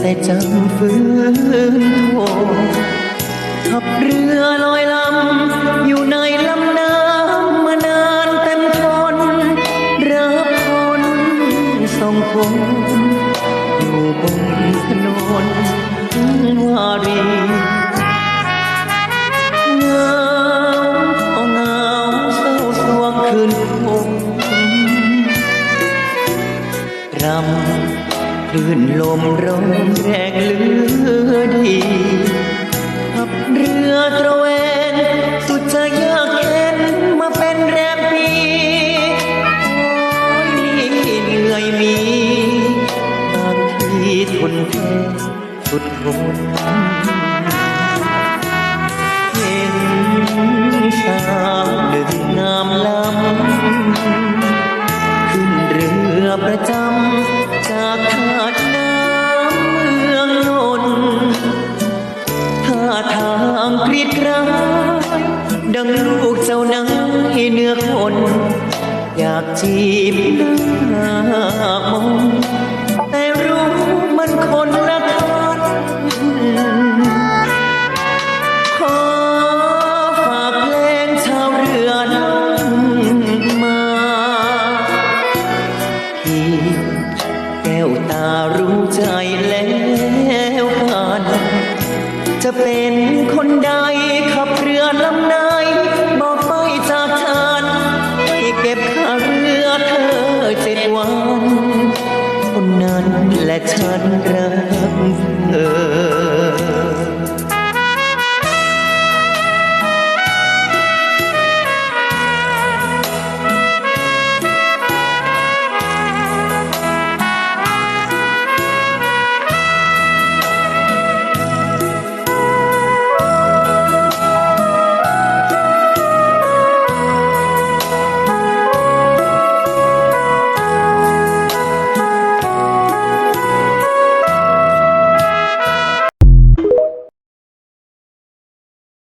แต่จำฟื้นโทขับเรือลอยลำ อยู่ในลำน้ำมานานเต็มทนรับคนส่งคนอยู่บนถนนวารีเงาเอาเหงาเศร้าสวงคืนคงรำ คลื่นลมร้องแรงเหลือดีขับเรือตระเวนสุดจะยากเข็นมาเป็นแรมปีโอ้ยนี่เหนื่อยมีบางทีทนแท้สุดทนเห็นสาวหนึ่งงามล้ำขึ้นเรือประจำ จากธาดน้ำเมืองนนท์ท่าทางกรีดกรายดังลูกเจ้านายเหนือคน อยากจีบหน้ามอง ตารู้ใจแล้วกันจะเป็นคนใดขับเรือลำไหนบอกไปจากฉันให้เก็บข้าเรือเธอเจ็ดวัน คนนั้นและฉันรัก